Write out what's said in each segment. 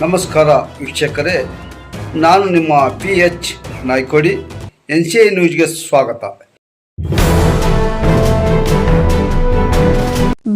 ನಮಸ್ಕಾರ ವೀಕ್ಷಕರೇ, ನಾನು ನಿಮ್ಮ P H Naikodi, N C I ನ್ಯೂಸ್ಗೆ ಸ್ವಾಗತ.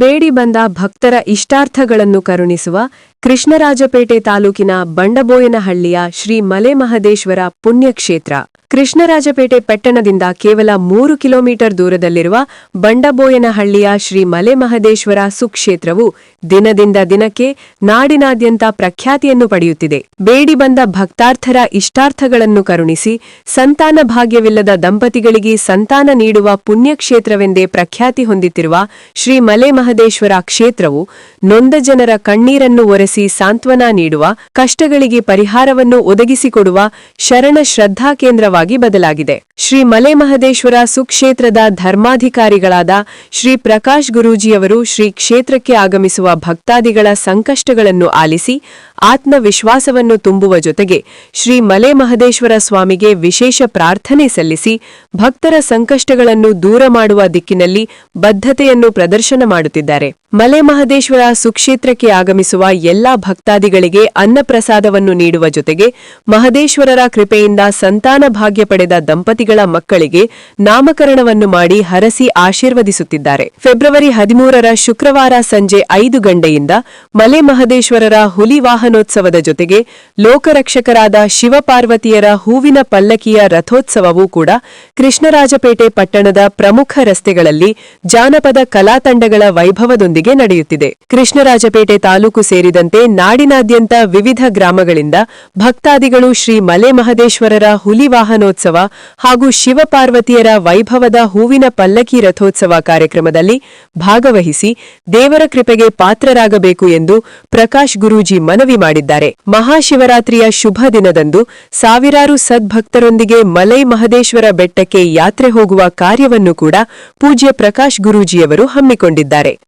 ಬೇಡಿ ಬಂದ ಭಕ್ತರ ಇಷ್ಟಾರ್ಥಗಳನ್ನು ಕರುಣಿಸುವ ಕೃಷ್ಣರಾಜಪೇಟೆ ತಾಲೂಕಿನ ಬಂಡಬೋಯನಹಳ್ಳಿಯ ಶ್ರೀ ಮಲೆಮಹದೇಶ್ವರ ಪುಣ್ಯಕ್ಷೇತ್ರ. ಕೃಷ್ಣರಾಜಪೇಟೆ ಪಟ್ಟಣದಿಂದ ಕೇವಲ ಮೂರು ಕಿಲೋಮೀಟರ್ ದೂರದಲ್ಲಿರುವ ಬಂಡಬೋಯನಹಳ್ಳಿಯ ಶ್ರೀ ಮಲೆಮಹದೇಶ್ವರ ಸುಕ್ಷೇತ್ರವು ದಿನದಿಂದ ದಿನಕ್ಕೆ ನಾಡಿನಾದ್ಯಂತ ಪ್ರಖ್ಯಾತಿಯನ್ನು ಪಡೆಯುತ್ತಿದೆ. ಬೇಡಿ ಬಂದ ಭಕ್ತಾರ್ಥರ ಇಷ್ಟಾರ್ಥಗಳನ್ನು ಕರುಣಿಸಿ ಸಂತಾನ ಭಾಗ್ಯವಿಲ್ಲದ ದಂಪತಿಗಳಿಗೆ ಸಂತಾನ ನೀಡುವ ಪುಣ್ಯಕ್ಷೇತ್ರವೆಂದೇ ಪ್ರಖ್ಯಾತಿ ಹೊಂದಿತ್ತಿರುವ ಶ್ರೀ ಮಲೆಮಹದೇಶ್ವರ ಕ್ಷೇತ್ರವು ನೊಂದ ಜನರ ಕಣ್ಣೀರನ್ನು ಒರೆಸಿ ಸಾಂತ್ವನ ನೀಡುವ, ಕಷ್ಟಗಳಿಗೆ ಪರಿಹಾರವನ್ನು ಒದಗಿಸಿಕೊಡುವ ಶರಣ ಶ್ರದ್ಧಾ ಕೇಂದ್ರವಾಗಿ ಬದಲಾಗಿದೆ. ಶ್ರೀ ಮಲೆಮಹದೇಶ್ವರ ಸುಕ್ಷೇತ್ರದ ಧರ್ಮಾಧಿಕಾರಿಗಳಾದ ಶ್ರೀ ಪ್ರಕಾಶ್ ಗುರೂಜಿಯವರು ಶ್ರೀ ಕ್ಷೇತ್ರಕ್ಕೆ ಆಗಮಿಸುವ ಭಕ್ತಾದಿಗಳ ಸಂಕಷ್ಟಗಳನ್ನು ಆಲಿಸಿ, ಆತ್ಮವಿಶ್ವಾಸವನ್ನು ತುಂಬುವ ಜೊತೆಗೆ ಶ್ರೀ ಮಲೆಮಹದೇಶ್ವರ ಸ್ವಾಮಿಗೆ ವಿಶೇಷ ಪ್ರಾರ್ಥನೆ ಸಲ್ಲಿಸಿ, ಭಕ್ತರ ಸಂಕಷ್ಟಗಳನ್ನು ದೂರ ಮಾಡುವ ದಿಕ್ಕಿನಲ್ಲಿ ಬದ್ಧತೆಯನ್ನು ಪ್ರದರ್ಶನ ಮಾಡುತ್ತಿದ್ದಾರೆ. ಮಲೆಮಹದೇಶ್ವರ ಸುಕ್ಷೇತ್ರಕ್ಕೆ ಆಗಮಿಸುವ ಎಲ್ಲಾ ಭಕ್ತಾದಿಗಳಿಗೆ ಅನ್ನಪ್ರಸಾದವನ್ನು ನೀಡುವ ಜೊತೆಗೆ ಮಹದೇಶ್ವರರ ಕೃಪೆಯಿಂದ ಸಂತಾನ ಭಾಗ್ಯ ಪಡೆದ ದಂಪತಿಗಳ ಮಕ್ಕಳಿಗೆ ನಾಮಕರಣವನ್ನು ಮಾಡಿ ಹರಸಿ ಆಶೀರ್ವದಿಸುತ್ತಿದ್ದಾರೆ. ಫೆಬ್ರವರಿ ಹದಿಮೂರರ ಶುಕ್ರವಾರ ಸಂಜೆ ಐದು ಗಂಟೆಯಿಂದ ಮಲೆ ಮಹದೇಶ್ವರರ ಹುಲಿ ವಾಹನೋತ್ಸವದ ಜೊತೆಗೆ ಲೋಕರಕ್ಷಕರಾದ ಶಿವಪಾರ್ವತಿಯರ ಹೂವಿನ ಪಲ್ಲಕ್ಕಿಯ ರಥೋತ್ಸವವೂ ಕೂಡ ಕೃಷ್ಣರಾಜಪೇಟೆ ಪಟ್ಟಣದ ಪ್ರಮುಖ ರಸ್ತೆಗಳಲ್ಲಿ ಜಾನಪದ ಕಲಾತಂಡಗಳ ವೈಭವದೊಂದಿಗೆ ನಡೆಯುತ್ತಿದೆ. ಕೃಷ್ಣರಾಜಪೇಟೆ ತಾಲೂಕು ಸೇರಿದಂತೆ ನಾಡಿನಾದ್ಯಂತ ವಿವಿಧ ಗ್ರಾಮಗಳಿಂದ ಭಕ್ತಾದಿಗಳು ಶ್ರೀ ಮಲೆ ಮಹದೇಶ್ವರರ ಹುಲಿ ವಾಹನೋತ್ಸವ ಹಾಗೂ ಶಿವಪಾರ್ವತಿಯರ ವೈಭವದ ಹೂವಿನ ಪಲ್ಲಕ್ಕಿ ರಥೋತ್ಸವ ಕಾರ್ಯಕ್ರಮದಲ್ಲಿ ಭಾಗವಹಿಸಿ ದೇವರ ಕೃಪೆಗೆ ಪಾತ್ರರಾಗಬೇಕು ಎಂದು ಪ್ರಕಾಶ್ ಗುರೂಜಿ ಮನವಿ ಮಾಡಿದ್ದಾರೆ. ಮಹಾಶಿವರಾತ್ರಿಯ ಶುಭ ದಿನದಂದು ಸಾವಿರಾರು ಸದ್ಭಕ್ತರೊಂದಿಗೆ ಮಲೈ ಮಹದೇಶ್ವರ ಬೆಟ್ಟಕ್ಕೆ ಯಾತ್ರೆ ಹೋಗುವ ಕಾರ್ಯವನ್ನು ಕೂಡ ಪೂಜ್ಯ ಪ್ರಕಾಶ್ ಗುರೂಜಿಯವರು ಹಮ್ಮಿಕೊಂಡಿದ್ದಾರೆ.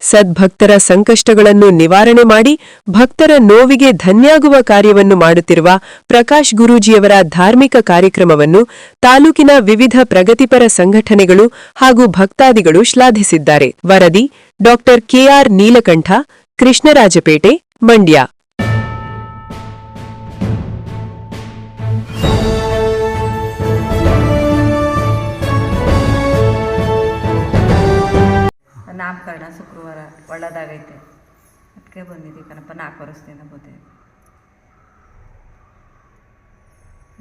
ಸದ್ಭಕ್ತರ ಸಂಕಷ್ಟಗಳನ್ನು ನಿವಾರಣೆ ಮಾಡಿ ಭಕ್ತರ ನೋವಿಗೆ ಧನ್ಯಾಗುವ ಕಾರ್ಯವನ್ನು ಮಾಡುತ್ತಿರುವ ಪ್ರಕಾಶ್ ಗುರೂಜಿಯವರ ಧಾರ್ಮಿಕ ಕಾರ್ಯಕ್ರಮವನ್ನು ತಾಲೂಕಿನ ವಿವಿಧ ಪ್ರಗತಿಪರ ಸಂಘಟನೆಗಳು ಹಾಗೂ ಭಕ್ತಾದಿಗಳು ಶ್ಲಾಘಿಸಿದ್ದಾರೆ. ವರದಿ ಡಾ ಕೆಆರ್ ನೀಲಕಂಠ, ಕೃಷ್ಣರಾಜಪೇಟೆ, ಮಂಡ್ಯ. ನಾಮಕರಣ ಶುಕ್ರವಾರ ಒಳ್ಳೇದಾಗೈತೆ. ಅದಕ್ಕೆ ಬಂದಿದ್ದೀವಿ ಕಣಪ್ಪ, ನಾಲ್ಕು ವರ್ಷದಿಂದ ಬೋತೆ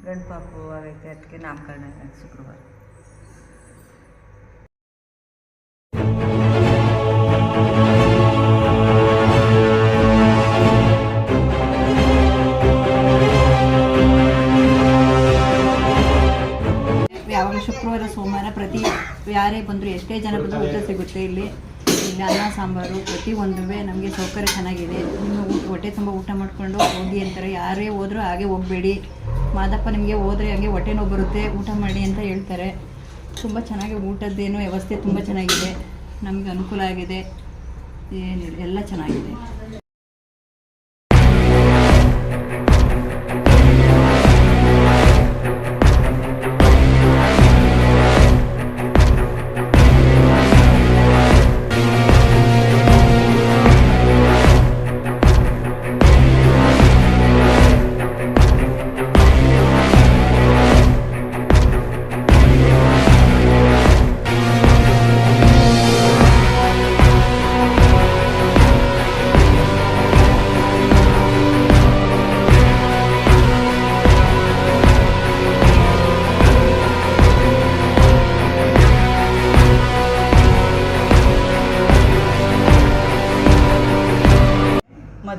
ಗಂಡು ಪಾಪು ಆಗೈತೆ ಅದಕ್ಕೆ ನಾಮಕರಣ ಶುಕ್ರವಾರ. ಯಾವಾಗ ಶುಕ್ರವಾರ, ಸೋಮವಾರ ಪ್ರತಿ ಯಾರೇ ಬಂದರೂ ಎಷ್ಟೇ ಜನ ಬಂದರೂ ಊಟ ಸಿಗುತ್ತೆ ಇಲ್ಲಿ. ಇಲ್ಲಿ, ಅನ್ನ, ಸಾಂಬಾರು ಪ್ರತಿ ಒಂದುವೇ ನಮಗೆ ಸೌಕರ್ಯ ಚೆನ್ನಾಗಿದೆ. ನಿಮ್ಮ ಹೊಟ್ಟೆ ತುಂಬ ಊಟ ಮಾಡಿಕೊಂಡು ಹೋಗಿ ಅಂತಾರೆ. ಯಾರೇ ಹೋದರೂ ಹಾಗೆ ಹೋಗಬೇಡಿ. ಮಾದಪ್ಪ ನಿಮಗೆ ಹೋದರೆ ಹಾಗೆ ಹೊಟ್ಟೆ ನೋವು ಬರುತ್ತೆ. ಊಟ ಮಾಡಿ ಅಂತ ಹೇಳ್ತಾರೆ. ತುಂಬ ಚೆನ್ನಾಗಿ ಊಟದ್ದೇನು ವ್ಯವಸ್ಥೆ ತುಂಬ ಚೆನ್ನಾಗಿದೆ. ನಮಗೆ ಅನುಕೂಲ ಆಗಿದೆ. ಏನಿಲ್ಲ, ಎಲ್ಲ ಚೆನ್ನಾಗಿದೆ.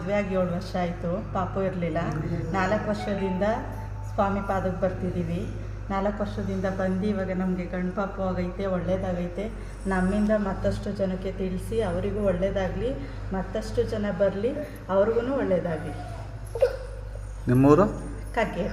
ಮದುವೆ ಆಗಿ ಏಳು ವರ್ಷ ಆಯಿತು ಪಾಪು ಇರಲಿಲ್ಲ. ನಾಲ್ಕು ವರ್ಷದಿಂದ ಸ್ವಾಮಿ ಪಾದಕ್ಕೆ ಬರ್ತಿದ್ದೀವಿ. ನಾಲ್ಕು ವರ್ಷದಿಂದ ಬಂದು ಇವಾಗ ನಮಗೆ ಗಂಡು ಪಾಪು ಆಗೈತೆ ಒಳ್ಳೇದಾಗೈತೆ. ನಮ್ಮಿಂದ ಮತ್ತಷ್ಟು ಜನಕ್ಕೆ ತಿಳಿಸಿ ಅವರಿಗೂ ಒಳ್ಳೇದಾಗಲಿ ಮತ್ತಷ್ಟು ಜನ ಬರಲಿ ಅವ್ರಿಗೂ ಒಳ್ಳೇದಾಗಲಿ. ನಿಮ್ಮೂರು? ಕಗ್ಗೆ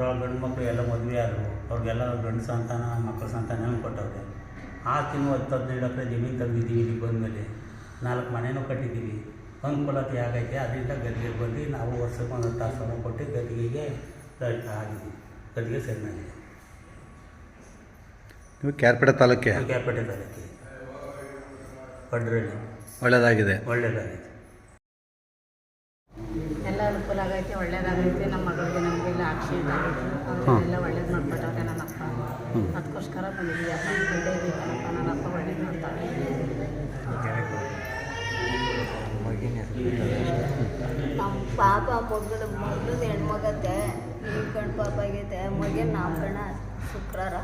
ಮೂರಾಳು ಗಂಡು ಮಕ್ಕಳು ಎಲ್ಲ ಮದುವೆ ಆದರು ಅವ್ರಿಗೆಲ್ಲ ಗಂಡು ಸಂತಾನ ಮಕ್ಕಳ ಸಂತಾನ ಕೊಟ್ಟವ್ರೆ. ಆಸ್ತಿನೂ ಹತ್ತು ಹದಿನೈದು ಎಕರೆ ಜಮೀನು ತೆಗೆದಿದ್ದೀವಿ ಇಲ್ಲಿಗೆ ಬಂದಮೇಲೆ. ನಾಲ್ಕು ಮನೆಯೂ ಕಟ್ಟಿದ್ದೀವಿ. ಅನುಕೂಲತೆ ಆಗೈತೆ ಅದರಿಂದ ಗದ್ದಿಗೆ ಬಂದು ನಾವು ವರ್ಷಕ್ಕೆ ಒಂದು ಹತ್ತು ಸಾವಿರ ಕೊಟ್ಟು ಗದ್ದಿಗೆಗೆ ಆಗಿದ್ದೀವಿ. ಗದ್ದಿಗೆ ಸರಿಯಾಗಿದೆ ನೀವು ಕ್ಯಾರ್ಪೇಟೆ ತಾಲೂಕೆ? ಕ್ಯಾರ್ಪೇಟೆ ತಾಲೂಕೆ. ಪಡ್ರಳ್ಳಿ. ಒಳ್ಳೆಯದಾಗಿದೆ ಒಳ್ಳೆಯದಾಗಿದೆ ಎಲ್ಲ ಅನುಕೂಲ ಆಗೈತೆ ಮಗಳಿಗೆ ಅವರೆಲ್ಲ ಒಳ್ಳೇದು ನನ್ನ ಅಪ್ಪ ಅದಕ್ಕೋಸ್ಕರ ಬಂದಿದ್ದೀವಿ. ಅಪ್ಪ ಒಳ್ಳೆ ಇದ್ದೀವನಪ್ಪ ನನ್ನ ಅಪ್ಪ ಒಳ್ಳೇದು ಮಾಡ್ತಾರೆ. ನಮ್ಮ ಪಾಪ ಮಗಳು ಮಗಳು ಹೆಣ್ಮಗತ್ತೆ ನೀವು ಗಂಡು ಪಾಪ ಆಗೈತೆ ಮಗನ ನಾಮಕರಣ ಶುಕ್ರವಾರ.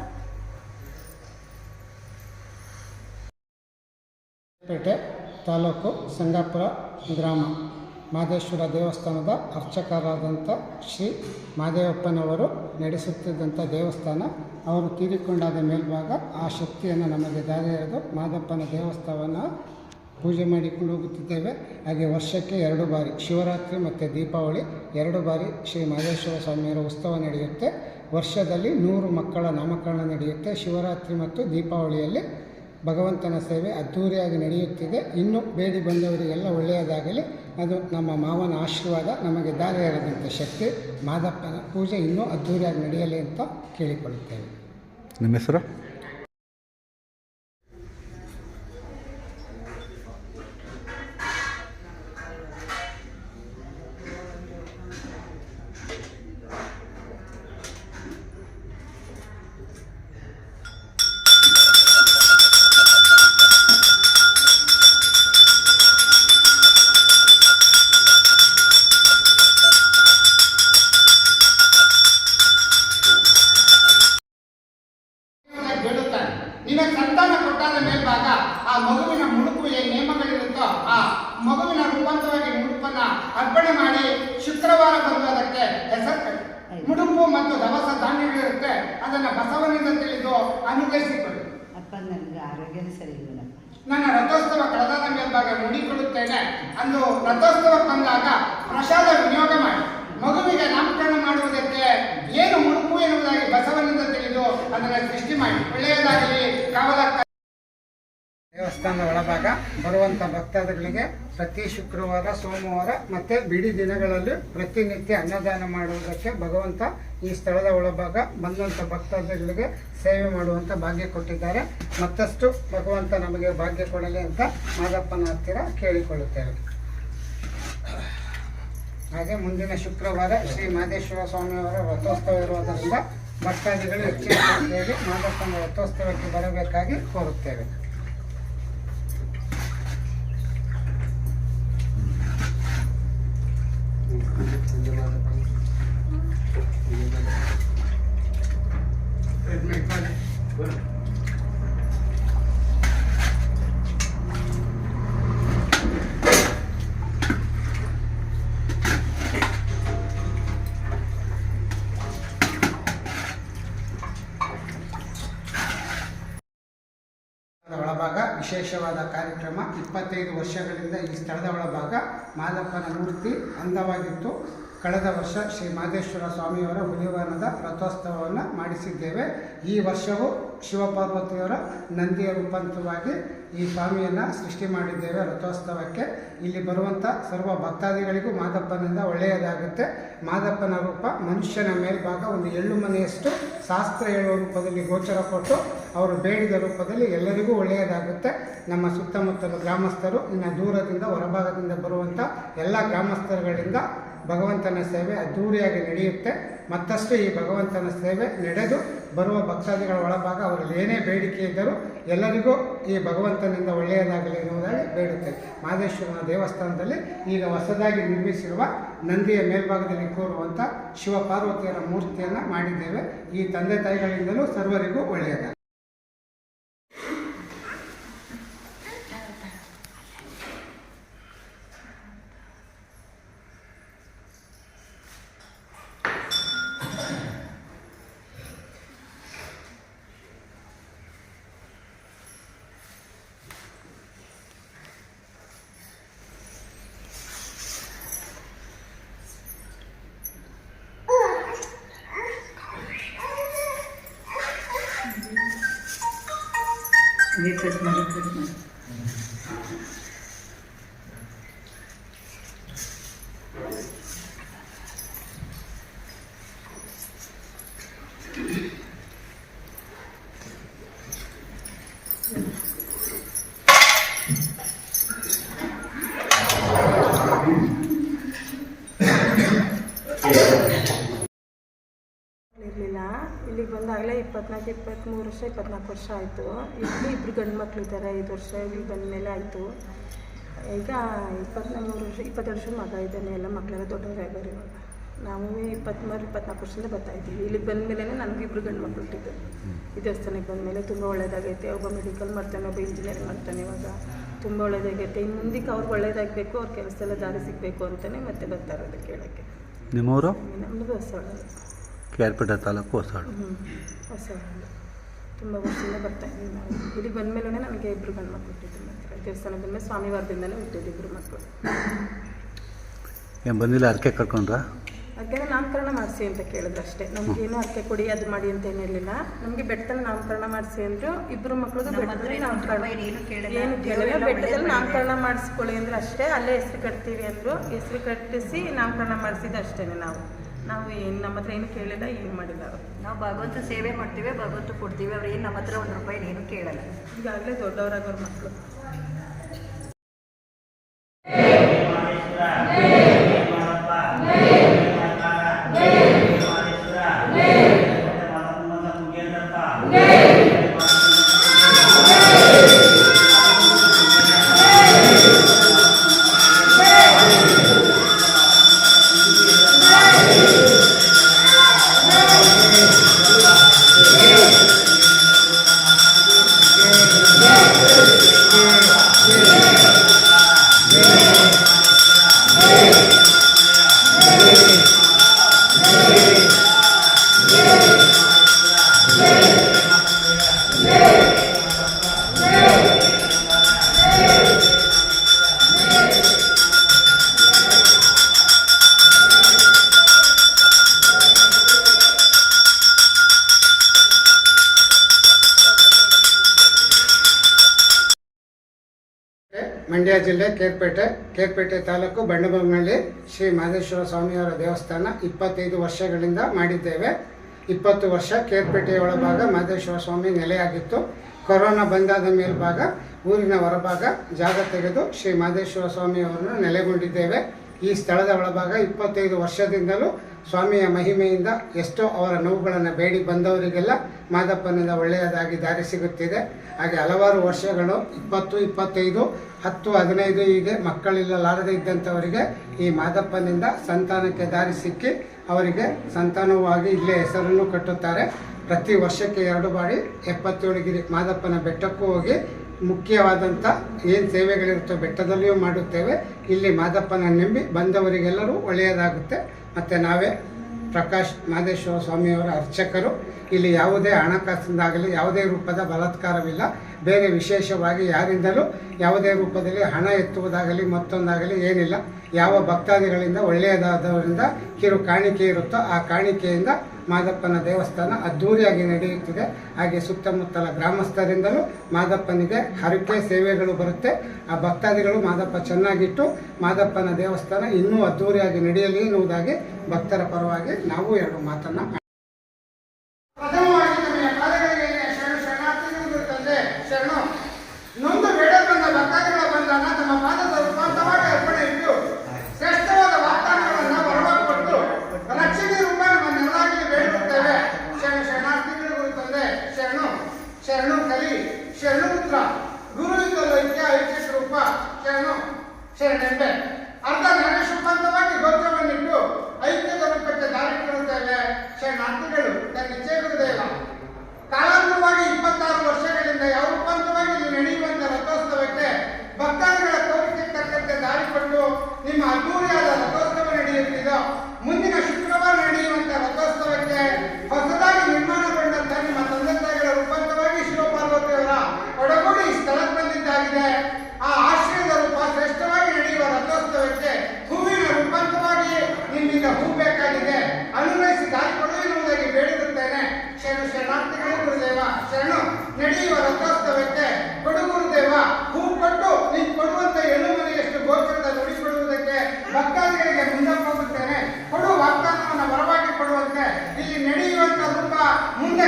ಪೇಟೆ ತಾಲೂಕು ಸಂಗಾಪುರ ಗ್ರಾಮ. ಮಾದೇಶ್ವರ ದೇವಸ್ಥಾನದ ಅರ್ಚಕರಾದಂಥ ಶ್ರೀ ಮಾದೇವಪ್ಪನವರು ನಡೆಸುತ್ತಿದ್ದಂಥ ದೇವಸ್ಥಾನ, ಅವರು ತೀರಿಕೊಂಡಾದ ಮೇಲ್ಭಾಗ ಆ ಶಕ್ತಿಯನ್ನು ನಮಗೆ ದಾರಿ ಎರೆದು ಮಾದಪ್ಪನ ದೇವಸ್ಥಾನ ಪೂಜೆ ಮಾಡಿಕೊಂಡು ಹೋಗುತ್ತಿದ್ದೇವೆ. ಹಾಗೆ ವರ್ಷಕ್ಕೆ ಎರಡು ಬಾರಿ ಶಿವರಾತ್ರಿ ಮತ್ತು ದೀಪಾವಳಿ, ಎರಡು ಬಾರಿ ಶ್ರೀ ಮಾದೇಶ್ವರ ಸ್ವಾಮಿಯವರ ಉತ್ಸವ ನಡೆಯುತ್ತೆ. ವರ್ಷದಲ್ಲಿ ನೂರು ಮಕ್ಕಳ ನಾಮಕರಣ ನಡೆಯುತ್ತೆ. ಶಿವರಾತ್ರಿ ಮತ್ತು ದೀಪಾವಳಿಯಲ್ಲಿ ಭಗವಂತನ ಸೇವೆ ಅದ್ಧೂರಿಯಾಗಿ ನಡೆಯುತ್ತಿದೆ. ಇನ್ನು ಬೇಡಿ ಬಂದವರಿಗೆಲ್ಲ ಒಳ್ಳೆಯದಾಗಲಿ. ಅದು ನಮ್ಮ ಮಾವನ ಆಶೀರ್ವಾದ ನಮಗೆ ದಾರಿ ಶಕ್ತಿ, ಮಾದಪ್ಪನ ಪೂಜೆ ಇನ್ನೂ ಅದ್ಧೂರಿಯಾಗಿ ನಡೆಯಲಿ ಅಂತ ಕೇಳಿಕೊಳ್ಳುತ್ತೇವೆ. ನಿಮ್ಮ ಹೆಸರು? ಮಗುವಿನ ನಿಯಮಗಳಿರುತ್ತೋ ಆ ಮಗುವಿನ ರೂಪಾಂತರವಾಗಿ ಮುಡುಪನ್ನ ಅರ್ಪಣೆ ಮಾಡಿ ಶುಕ್ರವಾರ ಬಂದು ಅದಕ್ಕೆ ಹೆಸರು ಮುಡುಪು ಮತ್ತು ದವಸ ಧಾನ್ಯಗಳಿರುತ್ತೆ. ಅದನ್ನ ಬಸವನಿಂದ ತಿಳಿದು ಅನುಗ್ರಹಿಸಿಕೊಳ್ಳಿ. ಅಪ್ಪ ನನಗೆ ಆರೋಗ್ಯ ಸರಿ ಇಲ್ಲ ನನ್ನ ರಥೋತ್ಸವ ಕಳೆದಾದ ಮೇಲ್ಭಾಗ ಮುಡಿಕೊಡುತ್ತೇನೆ ಅಂದು ರಥೋತ್ಸವ ಬಂದಾಗ ಪ್ರಸಾದ ವಿನಿಯೋಗ ಮಾಡಿ. ಮಗುವಿಗೆ ನಾಮಕರಣ ಮಾಡುವುದಕ್ಕೆ ಏನು ಮುಡುಪು ಎನ್ನುವುದಾಗಿ ಬಸವನಿಂದ ತಿಳಿದು ಅದನ್ನು ಸೃಷ್ಟಿ ಮಾಡಿ. ಒಳ್ಳೆಯದಾಗಲಿ ಕಾವಲ ದೇವಸ್ಥಾನದ ಒಳಭಾಗ ಬರುವಂತ ಭಕ್ತಾದಿಗಳಿಗೆ ಪ್ರತಿ ಶುಕ್ರವಾರ, ಸೋಮವಾರ ಮತ್ತೆ ಬಿಡಿ ದಿನಗಳಲ್ಲಿ ಪ್ರತಿನಿತ್ಯ ಅನ್ನದಾನ ಮಾಡುವುದಕ್ಕೆ ಭಗವಂತ ಈ ಸ್ಥಳದ ಒಳಭಾಗ ಬಂದಂಥ ಭಕ್ತಾದಿಗಳಿಗೆ ಸೇವೆ ಮಾಡುವಂಥ ಭಾಗ್ಯ ಕೊಟ್ಟಿದ್ದಾರೆ. ಮತ್ತಷ್ಟು ಭಗವಂತ ನಮಗೆ ಭಾಗ್ಯ ಕೊಡಲಿ ಅಂತ ಮಾದಪ್ಪನ ಹತ್ತಿರ ಕೇಳಿಕೊಳ್ಳುತ್ತೇವೆ. ಹಾಗೆ ಮುಂದಿನ ಶುಕ್ರವಾರ ಶ್ರೀ ಮಾದೇಶ್ವರ ಸ್ವಾಮಿಯವರ ರಥೋತ್ಸವ ಇರುವುದರಿಂದ ಭಕ್ತಾದಿಗಳು ಹೆಚ್ಚಿನ ಸಂಖ್ಯೆಯಲ್ಲಿ ಮಾದಪ್ಪನ ರಥೋತ್ಸವಕ್ಕೆ ಬರಬೇಕಾಗಿ ಕೋರುತ್ತೇವೆ ಒಳಭಾಗ ವಿಶೇಷವಾದ ಕಾರ್ಯಕ್ರಮ ಇಪ್ಪತ್ತೈದು ವರ್ಷಗಳಿಂದ ಈ ಸ್ಥಳದ ಒಳಭಾಗ ಮಾದಪ್ಪನ ಮೂರ್ತಿ ಅಂದವಾಗಿತ್ತು. ಕಳೆದ ವರ್ಷ ಶ್ರೀ ಮಾದೇಶ್ವರ ಸ್ವಾಮಿಯವರ ಹುಲಿವಾನದ ರಥೋತ್ಸವವನ್ನು ಮಾಡಿಸಿದ್ದೇವೆ. ಈ ವರ್ಷವೂ ಶಿವಪಾರ್ವತಿಯವರ ನಂದಿಯ ರೂಪಾಂತರವಾಗಿ ಈ ಸ್ವಾಮಿಯನ್ನು ಸೃಷ್ಟಿ ಮಾಡಿದ್ದೇವೆ ರಥೋತ್ಸವಕ್ಕೆ. ಇಲ್ಲಿ ಬರುವಂಥ ಸರ್ವ ಭಕ್ತಾದಿಗಳಿಗೂ ಮಾದಪ್ಪನಿಂದ ಒಳ್ಳೆಯದಾಗುತ್ತೆ. ಮಾದಪ್ಪನ ರೂಪ ಮನುಷ್ಯನ ಮೇಲ್ಭಾಗ ಒಂದು ಎಳ್ಳು ಮನೆಯಷ್ಟು ಶಾಸ್ತ್ರ ಹೇಳುವ ರೂಪದಲ್ಲಿ ಗೋಚರ ಕೊಟ್ಟು ಅವರು ಬೇಡಿದ ರೂಪದಲ್ಲಿ ಎಲ್ಲರಿಗೂ ಒಳ್ಳೆಯದಾಗುತ್ತೆ. ನಮ್ಮ ಸುತ್ತಮುತ್ತಲ ಗ್ರಾಮಸ್ಥರು ಇನ್ನು ದೂರದಿಂದ ಹೊರಭಾಗದಿಂದ ಬರುವಂಥ ಎಲ್ಲ ಗ್ರಾಮಸ್ಥರುಗಳಿಂದ ಭಗವಂತನ ಸೇವೆ ಅದ್ಧೂರಿಯಾಗಿ ನಡೆಯುತ್ತೆ. ಮತ್ತಷ್ಟು ಈ ಭಗವಂತನ ಸೇವೆ ನಡೆದು ಬರುವ ಭಕ್ತಾದಿಗಳ ಒಳಭಾಗ ಅವರಲ್ಲಿ ಏನೇ ಬೇಡಿಕೆ ಇದ್ದರೂ ಎಲ್ಲರಿಗೂ ಈ ಭಗವಂತನಿಂದ ಒಳ್ಳೆಯದಾಗಲಿ ಎನ್ನುವುದಾಗಿ ಬೇಡುತ್ತೆ. ಮಹದೇಶ್ವರನ ದೇವಸ್ಥಾನದಲ್ಲಿ ಈಗ ಹೊಸದಾಗಿ ನಿರ್ಮಿಸಿರುವ ನಂದಿಯ ಮೇಲ್ಭಾಗದಲ್ಲಿ ಕೂರುವಂಥ ಶಿವಪಾರ್ವತಿಯರ ಮೂರ್ತಿಯನ್ನು ಮಾಡಿದ್ದೇವೆ. ಈ ತಂದೆ ತಾಯಿಗಳಿಂದಲೂ ಸರ್ವರಿಗೂ ಒಳ್ಳೆಯದಾಗಲಿ. ನೀರು ಕಟ್ ಮಾಡಿ ಕಟ್ ಮಾಡಿ ಇರಲಿಲ್ಲ ಇಲ್ಲಿಗೆ ಬಂದಾಗಲೇ ಇಪ್ಪತ್ನಾಲ್ಕು ಇಪ್ಪತ್ತ್ಮೂರು ವರ್ಷ ಇಪ್ಪತ್ನಾಲ್ಕು ವರ್ಷ ಆಯಿತು. ಇಲ್ಲಿ ಇಬ್ಬರು ಗಂಡು ಮಕ್ಳು ಇದ್ದಾರೆ ಐದು ವರ್ಷ ಇಲ್ಲಿ ಬಂದ ಮೇಲೆ ಆಯಿತು. ಈಗ ಇಪ್ಪತ್ತ್ಮೂರು ವರ್ಷ ಇಪ್ಪತ್ತೆರಡು ವರ್ಷ ಮಗ ಇದ್ದಾನೆ ಎಲ್ಲ ಮಕ್ಕಳೆಲ್ಲ ದೊಡ್ಡವರಾಗೋರು ಇವಾಗ. ನಾವು ಇಪ್ಪತ್ತ್ಮೂರು ಇಪ್ಪತ್ನಾಲ್ಕು ವರ್ಷದಿಂದ ಬರ್ತಾ ಇದ್ದೀವಿ. ಇಲ್ಲಿಗೆ ಬಂದ ಮೇಲೆ ನನಗೆ ಇಬ್ಬರು ಗಂಡು ಮಕ್ಳು ಹುಟ್ಟಿದ್ದು ಈ ದೇವಸ್ಥಾನಕ್ಕೆ ಬಂದ ಮೇಲೆ ತುಂಬ ಒಳ್ಳೆಯದಾಗೈತೆ ಒಬ್ಬ ಮೆಡಿಕಲ್ ಮಾಡ್ತಾನೆ ಒಬ್ಬ ಇಂಜಿನಿಯರಿಂಗ್ ಮಾಡ್ತಾನೆ ಇವಾಗ. ತುಂಬ ಒಳ್ಳೆಯದಾಗೈತೆ ಇನ್ನು ಮುಂದಕ್ಕೆ ಅವ್ರಿಗೆ ಒಳ್ಳೇದಾಗಬೇಕು ಅವ್ರ ಕೆಲಸ ಎಲ್ಲ ದಾರಿ ಸಿಗಬೇಕು ಅಂತಲೇ ಮತ್ತೆ ಬರ್ತಾ ಇರೋದು ಕೇಳೋಕ್ಕೆ. ನಿಮ್ಮವರು ನಮ್ಮದು ಹೊಸೊಳ್ಳೆ ಕೆ ಆರ್ ಪೇಟೆ ತಾಲೂಕು ಹೊಸಳ್ಳಿ ಹ್ಞೂ ಹೊಸ ತುಂಬ ವರ್ಷದಿಂದ ಬರ್ತಾ ಇದ್ದೀನಿ ನಾವು. ಇಲ್ಲಿಗೆ ಬಂದಮೇಲೆ ನನಗೆ ಇಬ್ಬರು ಗಂಡು ಮಕ್ಕಳು ಹುಟ್ಟಿದ್ರು ಮಾತ್ರ. ದೇವಸ್ಥಾನ ಬಂದಮೇಲೆ ಸ್ವಾಮಿವಾರದಿಂದಲೇ ಹುಟ್ಟಿದ್ದು ಇಬ್ಬರು ಮಕ್ಕಳು. ಏನು ಬಂದಿಲ್ಲ ಅರ್ಕೆ ಕರ್ಕೊಂಡ್ರಾ? ಅದಕ್ಕೆ ನಾಮಕರಣ ಮಾಡಿಸಿ ಅಂತ ಕೇಳಿದ್ರು ಅಷ್ಟೇ. ನಮಗೇನು ಅರ್ಕೆ ಕೊಡಿ ಅದು ಮಾಡಿ ಅಂತ ಏನಿರಲಿಲ್ಲ ನಮಗೆ ಬೆಟ್ಟದಲ್ಲಿ ನಾಮಕರಣ ಮಾಡಿಸಿ ಅಂದರು ಇಬ್ಬರು ಮಕ್ಕಳಿಗೂ ಬೆಟ್ಟದಲ್ಲಿ ನಾಮಕರಣ. ಏನು ಕೇಳಿಲ್ಲ. ಏನು ಕೇಳಿಲ್ಲ. ಬೆಟ್ಟದಲ್ಲಿ ನಾಮಕರಣ ಮಾಡಿಸ್ಕೊಳ್ಳಿ ಅಂದ್ರೆ ಅಷ್ಟೇ. ಅಲ್ಲೇ ಹೆಸರು ಕಟ್ತೀವಿ ಅಂದರು. ಹೆಸರು ಕಟ್ಟಿಸಿ ನಾಮಕರಣ ಮಾಡಿಸಿದ್ದು ಅಷ್ಟೇ ನಾವು. ನಾವು ಏನು ನಮ್ಮ ಹತ್ರ ಏನು ಕೇಳಿಲ್ಲ ಏನು ಮಾಡಿಲ್ಲ. ಅವರು ನಾವು ಭಗವಂತ ಸೇವೆ ಮಾಡ್ತೀವಿ ಭಗವಂತ ಕೊಡ್ತೀವಿ ಅವ್ರು ಏನು ನಮ್ಮ ಹತ್ರ ಒಂದು ರೂಪಾಯಿ ಏನು ಕೇಳಲ್ಲ. ಈಗಾಗಲೇ ದೊಡ್ಡವರಾಗೋರು ಮಕ್ಕಳು ಮಂಡ್ಯ ಜಿಲ್ಲೆ ಕೇರ್ಪೇಟೆ ಕೇರ್ಪೇಟೆ ತಾಲೂಕು ಬಣ್ಣಬಂಗಲ್ಲಿ ಶ್ರೀ ಮಹದೇಶ್ವರ ಸ್ವಾಮಿಯವರ ದೇವಸ್ಥಾನ ಇಪ್ಪತ್ತೈದು ವರ್ಷಗಳಿಂದ ಮಾಡಿದ್ದೇವೆ. ಇಪ್ಪತ್ತು ವರ್ಷ ಕೇರ್ಪೇಟೆಯ ಒಳಭಾಗ ಮಹದೇಶ್ವರ ಸ್ವಾಮಿ ನೆಲೆಯಾಗಿತ್ತು. ಕೊರೋನಾ ಬಂದಾದ ಮೇಲ್ಭಾಗ, ಊರಿನ ಹೊರಭಾಗ ಜಾಗ ತೆಗೆದು ಶ್ರೀ ಮಹದೇಶ್ವರ ಸ್ವಾಮಿಯವರನ್ನು ನೆಲೆಗೊಂಡಿದ್ದೇವೆ. ಈ ಸ್ಥಳದ ಒಳಭಾಗ ಇಪ್ಪತ್ತೈದು ವರ್ಷದಿಂದಲೂ ಸ್ವಾಮಿಯ ಮಹಿಮೆಯಿಂದ ಎಷ್ಟೋ ಅವರ ನೋವುಗಳನ್ನು ಬೇಡಿ ಬಂದವರಿಗೆಲ್ಲ ಮಾದಪ್ಪನಿಂದ ಒಳ್ಳೆಯದಾಗಿ ದಾರಿ ಸಿಗುತ್ತಿದೆ. ಹಾಗೆ ಹಲವಾರು ವರ್ಷಗಳು, ಇಪ್ಪತ್ತು, ಇಪ್ಪತ್ತೈದು, ಹತ್ತು, ಹದಿನೈದು ಹೀಗೆ ಮಕ್ಕಳಿಲ್ಲಲಾರದೆ ಇದ್ದಂಥವರಿಗೆ ಈ ಮಾದಪ್ಪನಿಂದ ಸಂತಾನಕ್ಕೆ ದಾರಿ ಸಿಕ್ಕಿ ಅವರಿಗೆ ಸಂತಾನವಾಗಿ ಇಲ್ಲೇ ಹೆಸರನ್ನು ಕಟ್ಟುತ್ತಾರೆ. ಪ್ರತಿ ವರ್ಷಕ್ಕೆ ಎರಡು ಬಾರಿ ಎಪ್ಪತ್ತೇಳು ಗಿರಿ ಮಾದಪ್ಪನ ಬೆಟ್ಟಕ್ಕೂ ಹೋಗಿ ಮುಖ್ಯವಾದಂಥ ಏನು ಸೇವೆಗಳಿರುತ್ತೋ ಬೆಟ್ಟದಲ್ಲಿಯೂ ಮಾಡುತ್ತೇವೆ. ಇಲ್ಲಿ ಮಾದಪ್ಪನ ನಂಬಿ ಬಂದವರಿಗೆಲ್ಲರೂ ಒಳ್ಳೆಯದಾಗುತ್ತೆ. ಮತ್ತು ನಾವೇ ಪ್ರಕಾಶ್ ಮಾದೇಶ್ವರ ಸ್ವಾಮಿಯವರ ಅರ್ಚಕರು. ಇಲ್ಲಿ ಯಾವುದೇ ಹಣಕಾಸಿಂದಾಗಲಿ ಯಾವುದೇ ರೂಪದ ಬಲಾತ್ಕಾರವಿಲ್ಲ. ಬೇರೆ ವಿಶೇಷವಾಗಿ ಯಾರಿಂದಲೂ ಯಾವುದೇ ರೂಪದಲ್ಲಿ ಹಣ ಎತ್ತುವುದಾಗಲಿ ಮತ್ತೊಂದಾಗಲಿ ಏನಿಲ್ಲ. ಯಾವ ಭಕ್ತಾದಿಗಳಿಂದ ಒಳ್ಳೆಯದಾದವರಿಂದ ಕಿರು ಕಾಣಿಕೆ ಇರುತ್ತೋ ಆ ಕಾಣಿಕೆಯಿಂದ ಮಾದಪ್ಪನ ದೇವಸ್ಥಾನ ಅದ್ದೂರಿಯಾಗಿ ನಡೆಯುತ್ತಿದೆ. ಹಾಗೆ ಸುತ್ತಮುತ್ತಲ ಗ್ರಾಮಸ್ಥರಿಂದಲೂ ಮಾದಪ್ಪನಿಗೆ ಹರಕೆ ಸೇವೆಗಳು ಬರುತ್ತೆ. ಆ ಭಕ್ತಾದಿಗಳು ಮಾದಪ್ಪ ಚೆನ್ನಾಗಿಟ್ಟು ಮಾದಪ್ಪನ ದೇವಸ್ಥಾನ ಇನ್ನೂ ಅದ್ಧೂರಿಯಾಗಿ ನಡೆಯಲಿ ಎನ್ನುವುದಾಗಿ ಭಕ್ತರ ಪರವಾಗಿ ನಾವು ಎರಡು ಮಾತನ್ನ ವಾಗ್ದಾನಗಳನ್ನ ತಮ್ಮ ಪಾದದ ರೂಪಾಂತವಾಗಿ ಅರ್ಪಣೆ ಇಟ್ಟು ಶ್ರೇಷ್ಠವಾದ ವಾಗ್ದಾನಗಳನ್ನ ವರವಾಗಿ ಕೊಟ್ಟು ಲಕ್ಷ್ಮಿ ರೂಪ ನಮ್ಮ ನೆರಳಾಗಿ ಬೇಡುತ್ತೇವೆ ಶರಣ ಶರಣಾರ್ಥಿಗಳು ಶರಣು ಶರಣು ಕಲಿ ಶರಣು ಪುತ್ರ ಗುರು ರೂಪ ಶರಣು ಶರಣೆಂಬೆ ಅರ್ಧ ಗಣೇಶ ರೂಪಾಂತವಾಗಿ ಗೋತ್ರವನ್ನಿಟ್ಟು ಐಕ್ಯದ ರೂಪಕ್ಕೆ ದಾರಿ ಕೊಡುತ್ತೇವೆ ಶರಣಾರ್ಥಿಗಳು ತನ್ನ ಜೇಗುತ್ತದೆ ಶರಣು ನಡೆಯುವ ರಥೋತ್ಸವಕ್ಕೆ ಕೊಡುಗುರು ದೇವ ಹೂ ಕೊಟ್ಟು ನೀನು ಕೊಡುವಂತ ಎಳ್ಳು ಎಷ್ಟು ಗೋಚರದ ನುಡಿಸಿಕೊಡುವುದಕ್ಕೆ ಭಕ್ತಾದಿಗಳಿಗೆ ಮುಂದಕ್ಕೆ ಕೊಡು ವಾಗ್ದಾನವನ್ನು ಬರವಾಗಿ ಕೊಡುವಂತೆ ಇಲ್ಲಿ ನಡೆಯುವಂತ ರೂಪ ಮುಂದೆ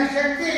ನಿನ್ನ ಶಕ್ತಿ